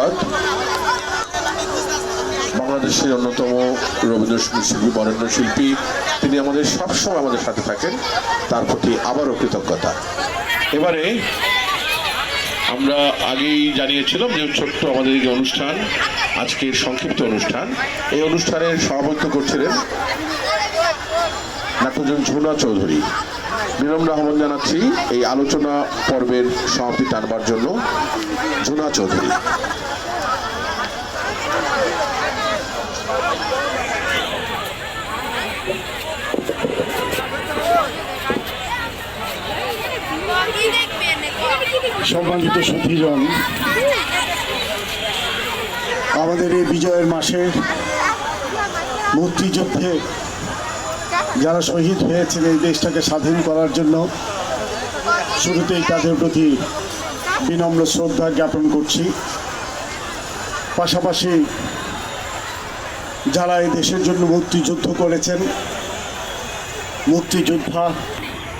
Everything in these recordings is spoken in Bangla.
ধন্যবাদ। বাংলাদেশের অন্যতম রবীন্দ্রসঙ্গীত শিল্পী, বরেণ্য শিল্পী। তিনি আমাদের সবসময় আমাদের সাথে থাকেন। তার প্রতি আবারও কৃতজ্ঞতা। এবারে আমরা আগেই জানিয়েছিলাম যে ছোট্ট আমাদের এই অনুষ্ঠান, আজকের সংক্ষিপ্ত অনুষ্ঠান। এই অনুষ্ঠানের সভাপতিত্ব করছিলেন নাট্যজন ঝুনা চৌধুরী। বিনম্র আহ্বান জানাচ্ছি, এই আলোচনা পর্বের সমাপ্তি টানবার জন্য। ঝুনা চৌধুরী। সম্মানিত সুধীজন আমাদের এই বিজয়ের মাসে মুক্তিযুদ্ধে যারা শহীদ হয়েছেন এই দেশটাকে স্বাধীন করার জন্য শুরুতেই তাদের প্রতি বিনম্র শ্রদ্ধা জ্ঞাপন করছি। পাশাপাশি যারা এই দেশের জন্য মুক্তিযুদ্ধ করেছেন, মুক্তিযোদ্ধা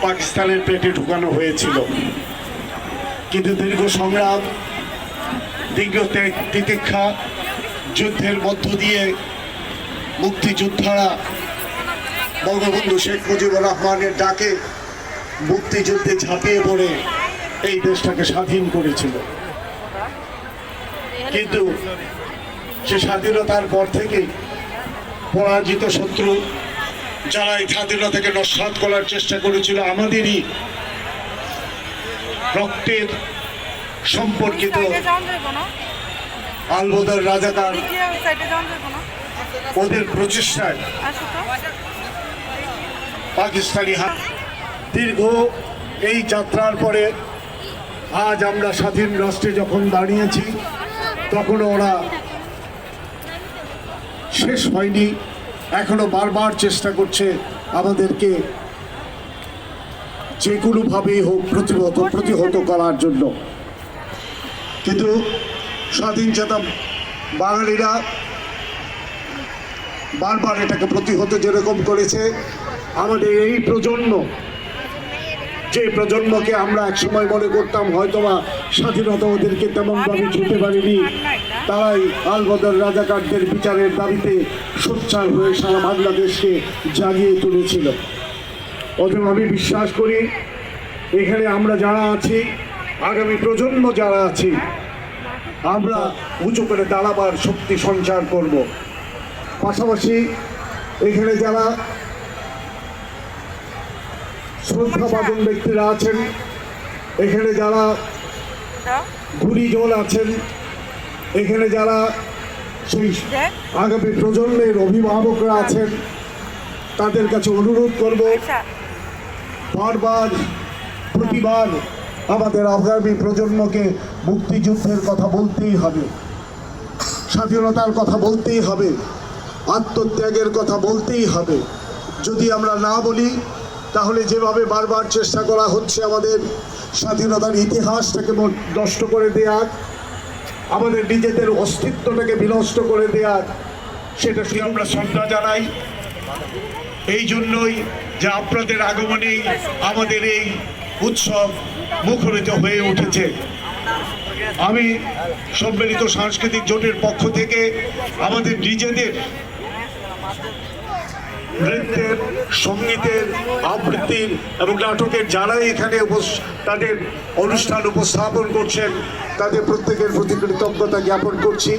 পাকিস্তানের পেটে ঢুকানো হয়েছিল। কিন্তু দীর্ঘ সংগ্রাম, দীর্ঘ তিতিক্ষা যুদ্ধের মধ্য দিয়ে মুক্তিযোদ্ধারা বঙ্গবন্ধু শেখ মুজিবুর রহমানের ডাকে মুক্তিযুদ্ধে ঝাঁপিয়ে পড়ে এই দেশটাকে স্বাধীন করেছিল। কিন্তু সে স্বাধীনতার পর থেকে পরাজিত শত্রু যারা এই স্বাধীনতাকে নস্বাত করার চেষ্টা করেছিল আমাদেরই রক্তের সম্পর্কিত আলবদর রাজাকার ওদের প্রচেষ্টায় পাকিস্তানি হাত। দীর্ঘ এই যাত্রার পরে আজ আমরা স্বাধীন রাষ্ট্রে যখন দাঁড়িয়েছি তখন ওরা শেষ হয়নি। এখনও বারবার চেষ্টা করছে আমাদেরকে যে কোনোভাবেই হোক প্রতিহত প্রতিহত করার জন্য। কিন্তু স্বাধীন চেতা বাঙালিরা বারবার এটাকে প্রতিহত যেরকম করেছে আমাদের এই প্রজন্ম, যে প্রজন্মকে আমরা একসময় মনে করতাম হয়তোবা স্বাধীনতা ওদেরকে তেমনভাবে ছুটে পারিনি, তারাই আলবদর রাজাকারদের বিচারের দাবিতে সোচ্চার হয়ে সারা বাংলাদেশকে জাগিয়ে তুলেছিল। অতএব আমি বিশ্বাস করি, এখানে আমরা যারা আছি, আগামী প্রজন্ম যারা আছি, আমরা উঁচু করে দাঁড়াবার শক্তি সঞ্চার করব। পাশাপাশি এখানে যারা শ্রদ্ধাভাজন ব্যক্তিরা আছেন। এখানে যারা গুণীজন আছেন, এখানে যারা সেই আগামী প্রজন্মের অভিভাবকরা আছেন, তাদের কাছে অনুরোধ করব, বারবার প্রতিবার আমাদের আগামী প্রজন্মকে মুক্তিযুদ্ধের কথা বলতেই হবে, স্বাধীনতার কথা বলতেই হবে, আত্মত্যাগের কথা বলতেই হবে। যদি আমরা না বলি তাহলে যেভাবে বারবার চেষ্টা করা হচ্ছে আমাদের স্বাধীনতার ইতিহাসটাকে নষ্ট করে দেওয়ার, আমাদের নিজেদের অস্তিত্বটাকে বিনষ্ট করে দেওয়ার, সেটা শুধু আমরা শ্রদ্ধা জানাই। এই জন্যই যে আপনাদের আগমনেই আমাদের এই উৎসব মুখরিত হয়ে উঠেছে। আমি সম্মিলিত সাংস্কৃতিক জোটের পক্ষ থেকে আমাদের নিজেদের নৃত্যের, সঙ্গীতের আবৃত্তির এবং নাটকের যারাই এখানে তাদের অনুষ্ঠান উপস্থাপন করছেন, তাদের প্রত্যেকের প্রতি কৃতজ্ঞতা জ্ঞাপন করছি।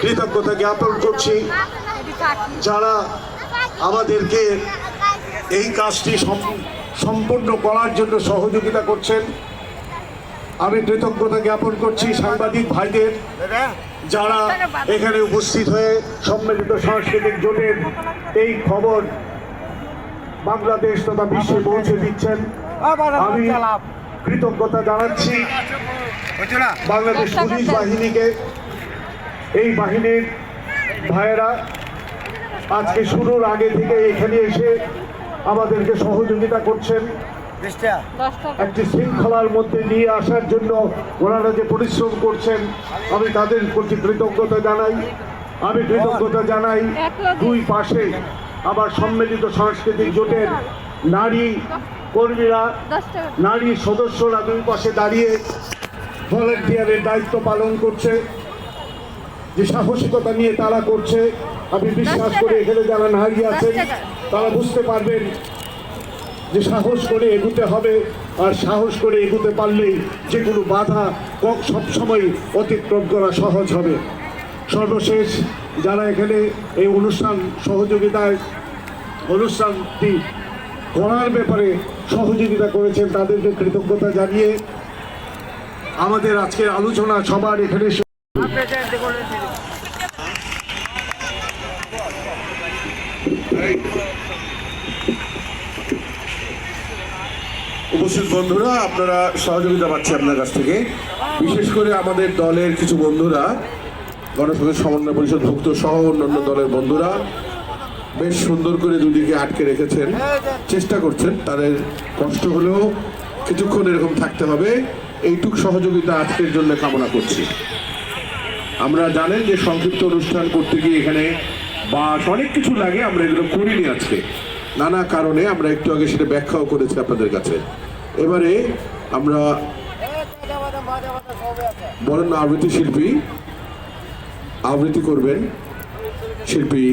কৃতজ্ঞতা জ্ঞাপন করছি। যারা আমাদেরকে এই কাজটি সম- সম্পূর্ণ করার জন্য সহযোগিতা করছেন, আমি কৃতজ্ঞতা জ্ঞাপন করছি সাংবাদিক ভাইদের। যারা এখানে উপস্থিত হয়ে সম্মিলিত সাংস্কৃতিক জোটের এই খবর বাংলাদেশ তথা বিশ্বে পৌঁছে দিচ্ছেন। আমি কৃতজ্ঞতা জানাচ্ছি বাংলাদেশ পুলিশ বাহিনীকে। এই বাহিনীর ভাইয়েরা আজকে শুরুর আগে থেকে এখানে এসে আমাদেরকে সহযোগিতা করছেন। একটি শৃঙ্খলার মধ্যে নিয়ে আসার জন্য ওনারা যে পরিশ্রম করছেন আমি তাদের প্রতি কৃতজ্ঞতা জানাই। আমি কৃতজ্ঞতা জানাই দুই পাশে আবার সম্মিলিত সাংস্কৃতিক জোটের নারী কর্মীরা নারী সদস্যরা দুই পাশে দাঁড়িয়ে ভলেন্টিয়ারের দায়িত্ব পালন করছে যে সাহসিকতা নিয়ে তারা করছে। আমি বিশ্বাস করি এখানে যারা নারী আছেন তারা বুঝতে পারবেন যে সাহস করে এগুতে হবে, আর সাহস করে এগুতে পারলেই যে কোনো বাধা সবসময় অতিক্রম করা সহজ হবে। সর্বশেষ যারা এখানে এই অনুষ্ঠান সহযোগিতায়, অনুষ্ঠানটি করার ব্যাপারে সহযোগিতা করেছেন, তাদেরকে কৃতজ্ঞতা জানিয়ে আমাদের আজকের আলোচনা সবার এখানে উপস্থিত বন্ধুরা, আপনারা সহযোগিতা পাচ্ছি আপনার কাছ থেকে। বিশেষ করে আমাদের দলের কিছু বন্ধুরা গণসংখ্যা সমন্বয় পরিষদ ভুক্ত সহ অন্যান্য দলের বন্ধুরা, বেশ সুন্দর করে দুদিকে আটকে রেখেছেন, চেষ্টা করছেন, তাদের কষ্ট হলেও কিছুক্ষণ এরকম থাকতে হবে। এইটুক সহযোগিতা আজকের জন্য কামনা করছি। আমরা জানেন যে সংক্ষিপ্ত অনুষ্ঠান করতে গিয়ে এখানে বাস, অনেক কিছু লাগে, আমরা এগুলো করিনি আজকে। নানা কারণে আমরা একটু আগে সেটা ব্যাখ্যাও করেছি আপনাদের কাছে। এবারে আমরা বরেণ্য আবৃত্তি শিল্পী। আবৃত্তি করবেন শিল্পী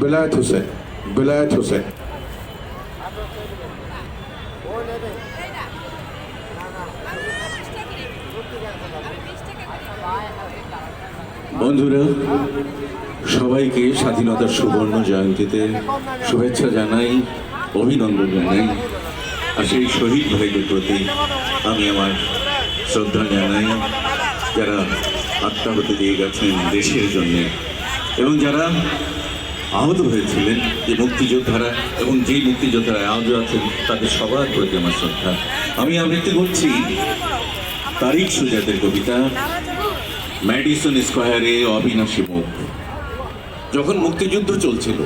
বেলায়েত হোসেন বেলায়েত হোসেন। বন্ধুরা, সবাইকে স্বাধীনতার সুবর্ণ জয়ন্তীতে শুভেচ্ছা জানাই, অভিনন্দন জানাই। আর সেই শহীদ ভাইদের প্রতি আমি আমার শ্রদ্ধা জানাই। যারা আত্মাহতি দিয়ে গেছেন দেশের জন্য এবং যারা আহত হয়েছিলেন, যে মুক্তিযোদ্ধারা এবং যে মুক্তিযোদ্ধারা আহত আছেন, তাদের সবার প্রতি আমার শ্রদ্ধা। আমি আবৃত্তি করছি তারিক সুজাতের কবিতা, ম্যাডিসন স্কোয়ারে অবিনাশী মুখ। যখন মুক্তিযুদ্ধ চলছিল,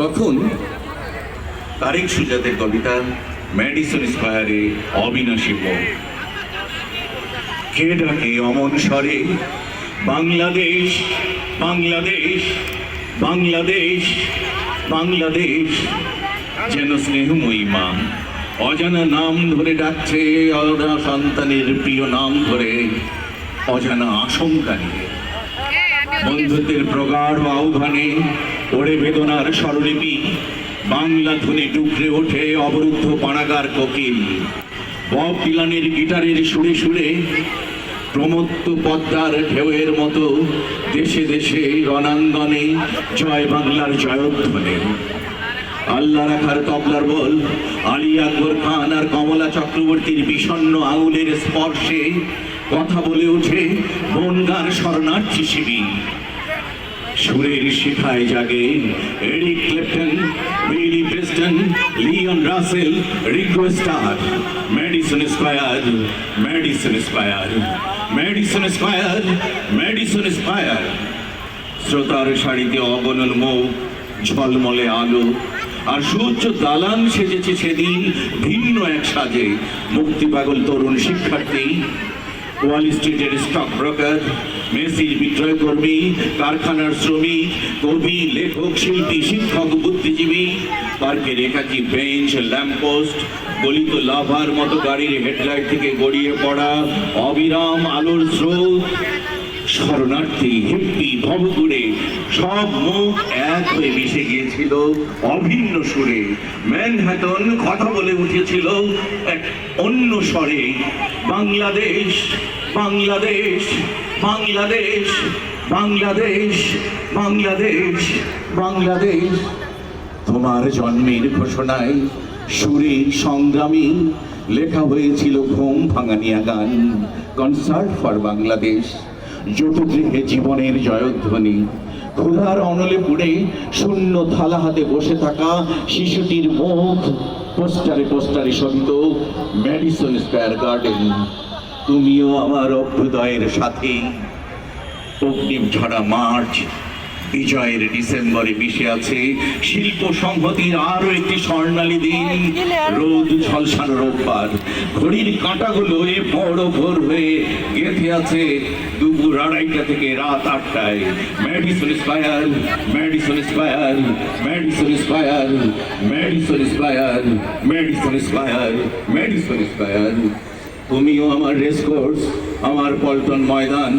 তখন তারিক সুজাতের কবিতা ম্যাডিসন স্কোয়ারে অবিনাশী কে ডাকে অমন স্বরে? বাংলাদেশ বাংলাদেশ বাংলাদেশ বাংলাদেশ। যেন স্নেহময়ী মা অজানা নাম ধরে ডাকছে অজানা সন্তানের প্রিয় নাম ধরে অজানা আশঙ্কা নিয়ে। বন্ধুত্বের প্রগাঢ় আহ্বানে ওরে বেদনার স্বরলিপি বাংলা ধ্বনি ডুকরে ওঠে অবরুদ্ধ পাড়াগার কোকিল। বব ডিলানের গিটারের সুরে সুরে প্রমত্ত পদ্মার ঢেউয়ের মতো দেশে দেশে রণাঙ্গনে জয় বাংলার জয়ধ্বনি। আল্লাহ রাখার তবলার বল, আলী আকবর খান আর কমলা চক্রবর্তীর বিষণ্ণ আঙুলের স্পর্শে কথা বলে ওঠে বনগার শরণার্থী শিবির। সুরের শিখায় জাগে Eric Clapton Billy Preston, Leon Russell Ringo Starr Madison Square Madison Square Madison Square Madison Square. শ্রোতার শাড়িতে অগণন মুখ ঝলমলে আলো, আর সূর্য দালান সেজেছে সেদিন ভিন্ন এক সাজে। মুক্তি পাগল তরুণ শিক্ষার্থী, ওয়াল স্ট্রিটের স্টক ব্রোকার মেসির বিক্রয় কর্মী কারখানার শ্রমিক, কবি, লেখক, শিল্পী, শিক্ষক, বুদ্ধিজীবী, পার্কের একাকি বেঞ্চ, ল্যাম্পপোস্ট, গলিত লাভার মতো গাড়ির হেডলাইট থেকে গড়িয়ে পড়া অবিরাম আলোর স্রোত, শরণার্থী, হিপ্পি ভবগুড়ে সব মুখ এক হয়ে মিশে গিয়েছিল অভিন্ন সুরে। ম্যানহাটন কথা বলে উঠেছিল এক অন্য স্বরে, বাংলাদেশ বাংলাদেশ বাংলাদেশ বাংলাদেশ বাংলাদেশ বাংলাদেশ। তোমার জন্মের ঘোষণায় সুরে সংগ্রামী লেখা হয়েছিল ঘুম ভাঙানিয়া গান, কনসার্ট ফর বাংলাদেশ। জটুগৃহে জীবনের জয়ধ্বনি, ক্ষুধার অনলে পুড়ে শূন্য থালা হাতে বসে থাকা শিশুটির মুখ, পোস্টারে পোস্টারে শোভিত ম্যাডিসন স্কোয়ার গার্ডেন। তুমিও আমার অভ্যুদয়ের সাথে। অগ্নিম ঝরা মার্চ বিজয়ের ডিসেম্বরে মিশে আছে শিল্প সংহতির আরও একটি স্বর্ণালী দিন। রোদ ঝলসানো রোববার ঘড়ির কাঁটাগুলো এ বড় ভোর হয়ে গেঁথে আছে দুপুর আড়াইটা থেকে রাত আটটায়। Madison Square Madison Square Madison Square Madison Square Madison Square Madison Square তুমিও আমার রেসকোর্স আমার পল্টন ময়দান,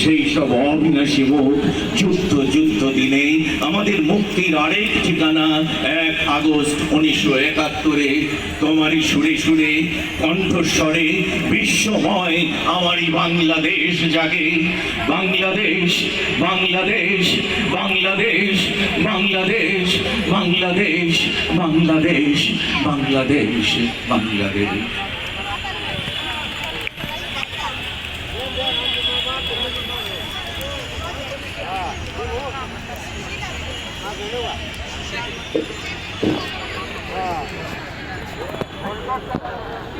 সেই সব অবিনাশী মুখ যুদ্ধ যুদ্ধ দিনে আমাদের মুক্তির আরেক ঠিকানা এক আগস্ট উনিশশো একাত্তরে। তোমারই সুরে সুরে, কণ্ঠস্বরে বিশ্বময় আমারই বাংলাদেশ জাগে। বাংলাদেশ বাংলাদেশ বাংলাদেশ বাংলাদেশ বাংলাদেশ বাংলাদেশ বাংলাদেশ বাংলাদেশ মানতো আমার রাখতে দিল না।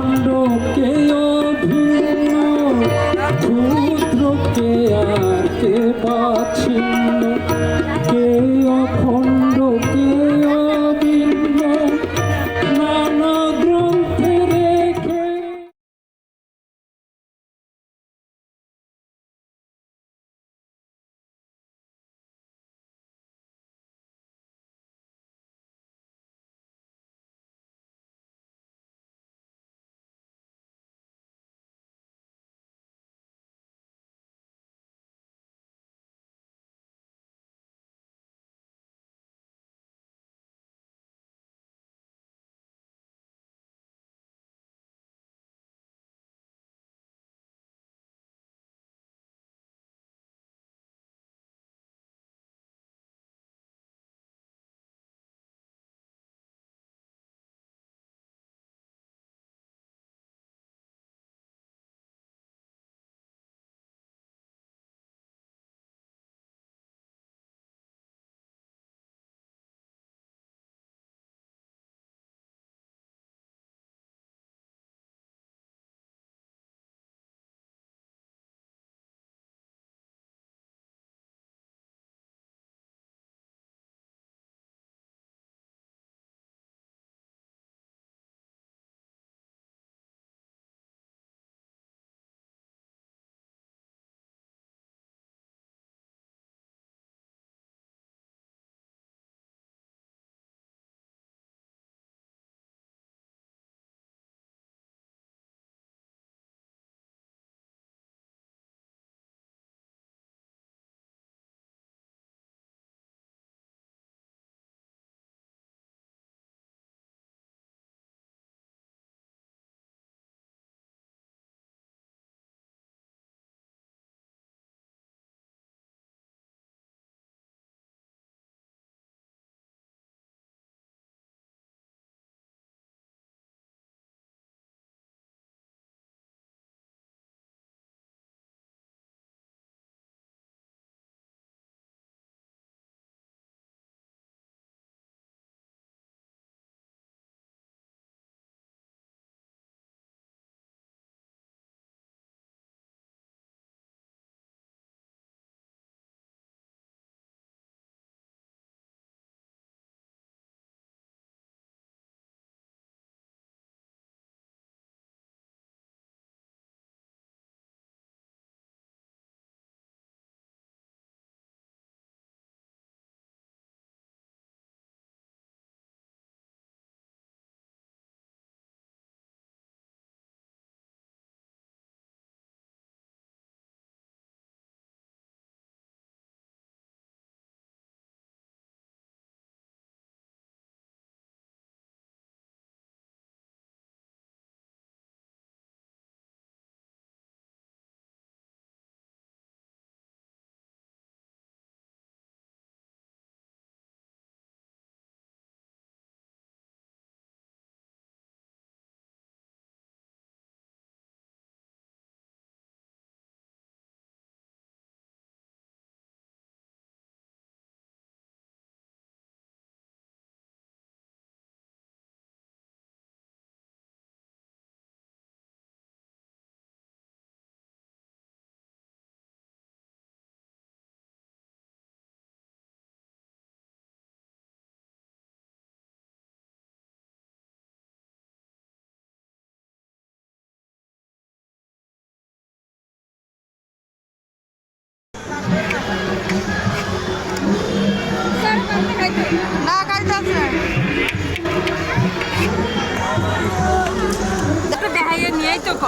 খণ্ডকে অভিন্ন ক্ষুদ্রকে আর কে পাচ্ছিন্ন? কে অখণ্ডকে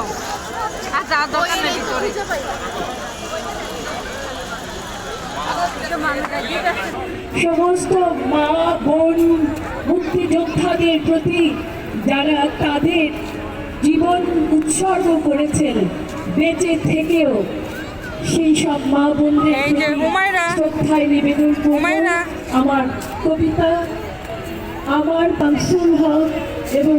কে আর দরকার নেই ভিতরে। সমস্ত মা বোন মুক্তিযোদ্ধাদের প্রতি যারা তাদের জীবন উৎসর্গ করেছেন বেঁচে থেকেও সেই সব মা বোনদের শ্রদ্ধায় নিবেদন আমার কবিতা আমার পাংসুল হক এবং